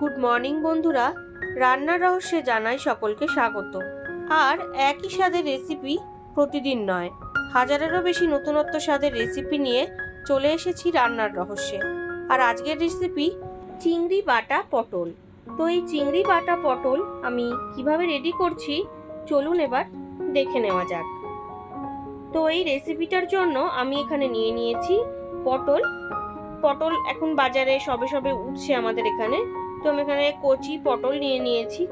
Good morning, বন্ধুরা। রান্নার রহস্যে জানাই সকলকে স্বাগত। আর একই স্বাদের রেসিপি প্রতিদিন নয়, হাজারেরও বেশি নতুনত্ব স্বাদের রেসিপি নিয়ে চলে এসেছি রান্নার রহস্যে। আর আজকের রেসিপি চিংড়ি বাটা পটল। তো এই চিংড়ি বাটা পটল আমি কীভাবে রেডি করছি, চলুন এবার দেখে নেওয়া যাক। তো এই রেসিপিটার জন্য আমি এখানে নিয়ে নিয়েছি পটল। পটল এখন বাজারে সবে সবে উঠছে আমাদের এখানে। তো আমি এখানে কচি পটল নিয়ে নিয়েছি।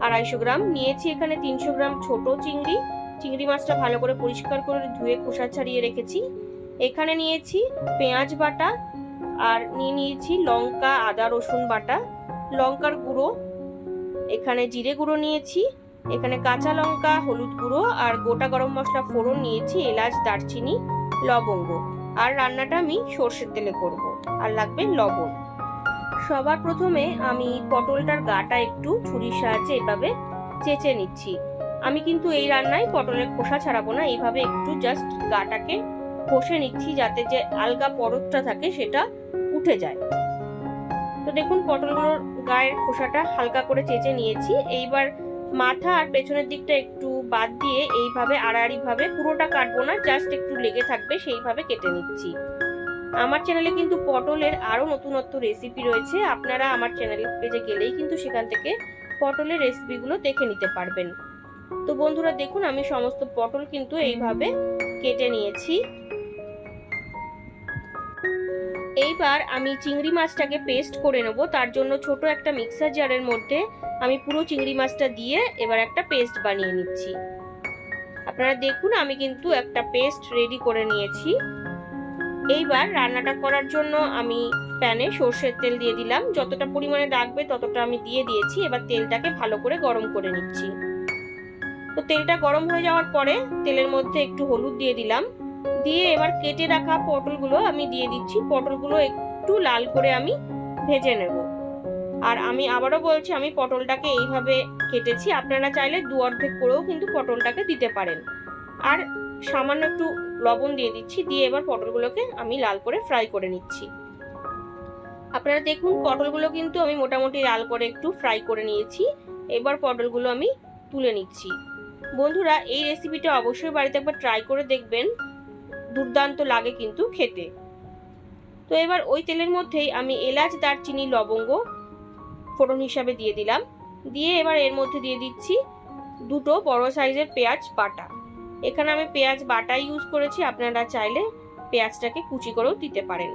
আড়াইশো গ্রাম। নিয়েছি এখানে তিনশো গ্রাম ছোট চিংড়ি। চিংড়ি মাছটা ভালো করে পরিষ্কার করে ধুয়ে খোসা ছাড়িয়ে রেখেছি। এখানে নিয়েছি পেঁয়াজ বাটা আর নিয়ে নিয়েছি লঙ্কা, আদা, রসুন বাটা, লঙ্কার গুঁড়ো। এখানে জিরে গুঁড়ো নিয়েছি। এখানে কাঁচা লঙ্কা, হলুদ গুঁড়ো আর গোটা গরম মশলা ফোড়ন নিয়েছি, এলাচ, দারচিনি, লবঙ্গ। আর রান্নাটা আমি সর্ষের তেলে করব। আর লাগবে লবণ। সবার প্রথমে আমি পটলটার গাটা একটু ছুরির সাহায্যে এভাবে চেঁচে নিচ্ছি। আমি কিন্তু এই রান্নায় পটলের খোসা ছাড়াবো না, এইভাবে একটু জাস্ট গাটাকে কষে নিচ্ছি যাতে যে আলগা পরতটা থাকে সেটা উঠে যায়। তো দেখুন, পটলগুলোর গায়ের খোসাটা হালকা করে চেঁচে নিয়েছি। এইবার মাথা আর পেছনের দিকটা একটু বাদ দিয়ে এইভাবে আড়াআড়িভাবে পুরোটা কাটবো না জাস্ট একটু লেগে থাকবে, সেইভাবে কেটে নিচ্ছি। আমার চ্যানেলে কিন্তু পটলের আরও নতুনত্ব রেসিপি রয়েছে। আপনারা আমার চ্যানেল পেজে গেলেই কিন্তু সেখান থেকে পটলের রেসিপিগুলো দেখে নিতে পারবেন। তো বন্ধুরা, দেখুন, আমি সমস্ত পটল কিন্তু এইভাবে কেটে নিয়েছি। এইবার আমি চিংড়ি মাছটাকে পেস্ট করে নেব। তার জন্য ছোট একটা মিক্সার জারের মধ্যে আমি পুরো চিংড়ি মাছটা দিয়ে এবার একটা পেস্ট বানিয়ে নিচ্ছি। আপনারা দেখুন, আমি কিন্তু একটা পেস্ট রেডি করে নিয়েছি। এইবার রান্নাটা করার জন্য আমি প্যানে সর্ষের তেল দিয়ে দিলাম। যতটা পরিমাণে রাখবে ততটা আমি দিয়ে দিয়েছি। এবার তেলটাকে ভালো করে গরম করে নিচ্ছি। তো তেলটা গরম হয়ে যাওয়ার পরে তেলের মধ্যে একটু হলুদ দিয়ে দিলাম। দিয়ে এবার কেটে রাখা পটলগুলো আমি দিয়ে দিচ্ছি। পটলগুলো একটু লাল করে আমি ভেজে নেব। আর আমি আবারও বলছি, আমি পটলটাকে এইভাবে কেটেছি। আপনারা চাইলে দু অর্ধেক করেও কিন্তু পটলটাকে দিতে পারেন। আর সামান্য একটু লবণ দিয়ে দিচ্ছি, দিয়ে এবার পটলগুলোকে আমি লাল করে ফ্রাই করে নিচ্ছি। আপনারা দেখুন, পটলগুলো কিন্তু আমি মোটামুটি লাল করে একটু ফ্রাই করে নিয়েছি। এবার পটলগুলো আমি তুলে নিচ্ছি। বন্ধুরা, এই রেসিপিটা অবশ্যই বাড়িতে একবার ট্রাই করে দেখবেন। দুর্দান্ত লাগে কিন্তু খেতে। তো এবার ওই তেলের মধ্যেই আমি এলাচ, দারচিনি, লবঙ্গ ফোড়ন হিসাবে দিয়ে দিলাম। দিয়ে এবার এর মধ্যে দিয়ে দিচ্ছি দুটো বড় সাইজের পেঁয়াজ বাটা। এখানে আমি পেঁয়াজ বাটা ইউজ করেছি, আপনারা চাইলে পেঁয়াজটাকে কুচি করেও দিতে পারেন।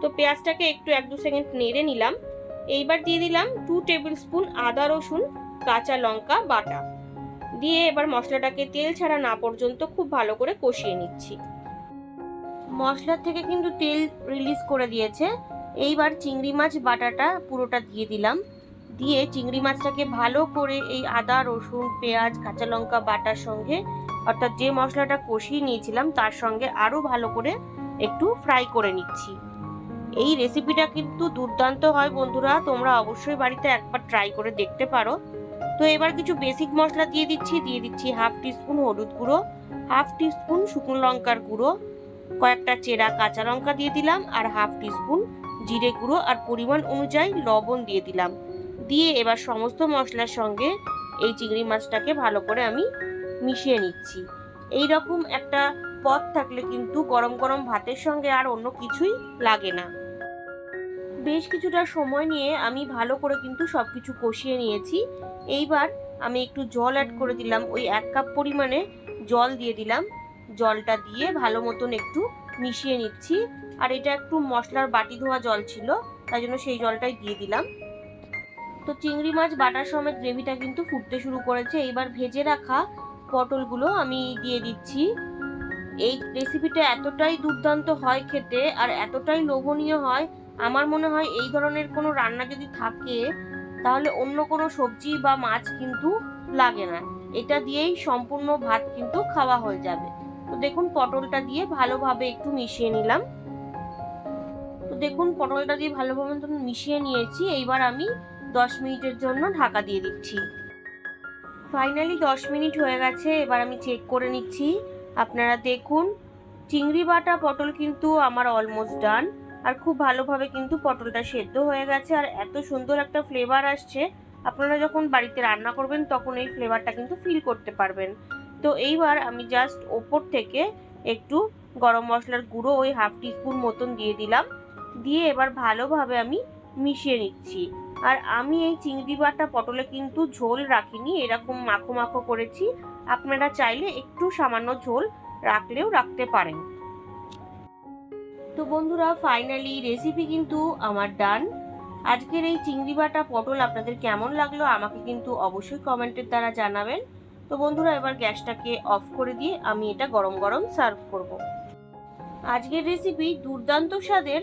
তো পেঁয়াজটাকে একটু এক দু সেকেন্ড নেড়ে নিলাম। এইবার দিয়ে দিলাম টু টেবিল স্পুন আদা, রসুন, কাঁচা লঙ্কা, বাটা। দিয়ে এবার মশলাটাকে তেল ছাড়া না পর্যন্ত খুব ভালো করে কষিয়ে নিচ্ছি। মশলার থেকে কিন্তু তেল রিলিজ করে দিয়েছে। এইবার চিংড়ি মাছ বাটাটা পুরোটা দিয়ে দিলাম। দিয়ে চিংড়ি মাছটাকে ভালো করে এই আদা, রসুন, পেঁয়াজ, কাঁচা লঙ্কা, বাটার সঙ্গে অর্থাৎ যে মশলাটা কষিয়ে নিয়েছিলাম, তার সঙ্গে আরও ভালো করে একটু ফ্রাই করে নিচ্ছি। এই রেসিপিটা কিন্তু দুর্দান্ত হয় বন্ধুরা, তোমরা অবশ্যই বাড়িতে একবার ট্রাই করে দেখতে পারো। তো এবার কিছু বেসিক মশলা দিয়ে দিচ্ছি দিয়ে দিচ্ছি হাফ টিস্পুন হলুদ গুঁড়ো হাফ টিস্পুন শুকনো লঙ্কার গুঁড়ো, কয়েকটা চেরা কাঁচা লঙ্কা দিয়ে দিলাম, আর হাফ টিস্পুন জিরে গুঁড়ো, আর পরিমাণ অনুযায়ী লবণ দিয়ে দিলাম। দিয়ে এবার সমস্ত মশলার সঙ্গে এই চিংড়ি মাছটাকে ভালো করে আমি মিশিয়ে নিচ্ছি। এই রকম একটা পদ থাকলে কিন্তু গরম গরম ভাতের সঙ্গে আর অন্য কিছুই লাগে না। বেশ কিছুটা সময় নিয়ে আমি ভালো করে কিন্তু সব কিছু কষিয়ে নিয়েছি। এইবার আমি একটু জল অ্যাড করে দিলাম। ওই এক কাপ পরিমাণে জল দিয়ে দিলাম। জলটা দিয়ে ভালো মতন একটু মিশিয়ে নিচ্ছি। আর এটা একটু মশলার বাটি ধোয়া জল ছিল, তাই জন্য সেই জলটাই দিয়ে দিলাম। তো চিংড়ি মাছ, বাটার সমেত গ্রেভিটা কিন্তু ফুটতে শুরু করেছে। এবার ভেজে রাখা পটলগুলো আমি দিয়ে দিচ্ছি। এই রেসিপিটা এতটাই দুর্দান্ত হয় খেতে আর এতটাই লোভনীয় হয়, আমার মনে হয় এই ধরনের কোনো রান্না যদি থাকে, তাহলে অন্য কোনো সবজি বা মাছ কিন্তু লাগে না। এটা দিয়েই সম্পূর্ণ ভাত কিন্তু খাওয়া হয়ে যাবে। তো দেখুন, পটলটা দিয়ে ভালোভাবে একটু মিশিয়ে নিলাম। তো দেখুন, পটলটা দিয়ে ভালোভাবে মিশিয়ে নিয়েছি। এইবার আমি দশ মিনিটের জন্য ঢাকা দিয়ে দিচ্ছি। ফাইনালি দশ মিনিট হয়ে গেছে, এবার আমি চেক করে নিচ্ছি। আপনারা দেখুন, চিংড়ি বাটা পটল কিন্তু আমার অলমোস্ট ডান আর খুব ভালোভাবে কিন্তু পটলটা সেদ্ধ হয়ে গেছে, আর এত সুন্দর একটা ফ্লেভার আসছে। আপনারা যখন বাড়িতে রান্না করবেন, তখন এই ফ্লেভারটা কিন্তু ফিল করতে পারবেন। তো এইবার আমি জাস্ট ওপর থেকে একটু গরম মশলার গুঁড়ো ওই হাফ টিস্পুন মতন দিয়ে দিলাম। দিয়ে এবার ভালোভাবে আমি মিশিয়ে নিচ্ছি। আর আমি এই চিংড়ি বাটা পটলে কিন্তু ঝোল রাখিনি, এরকম মাখো মাখো করেছি। আপনারা চাইলে একটু সামান্য ঝোল রাখলেও রাখতে পারেন। তো বন্ধুরা, ফাইনালি রেসিপি কিন্তু আমার ডান। আজকের এই চিংড়ি বাটা পটল আপনাদের কেমন লাগল আমাকে কিন্তু অবশ্যই কমেন্টের দ্বারা জানাবেন। তো বন্ধুরা, এবার গ্যাসটাকে অফ করে দিয়ে আমি এটা গরম গরম সার্ভ করব। আজকের রেসিপি দুর্দান্ত স্বাদের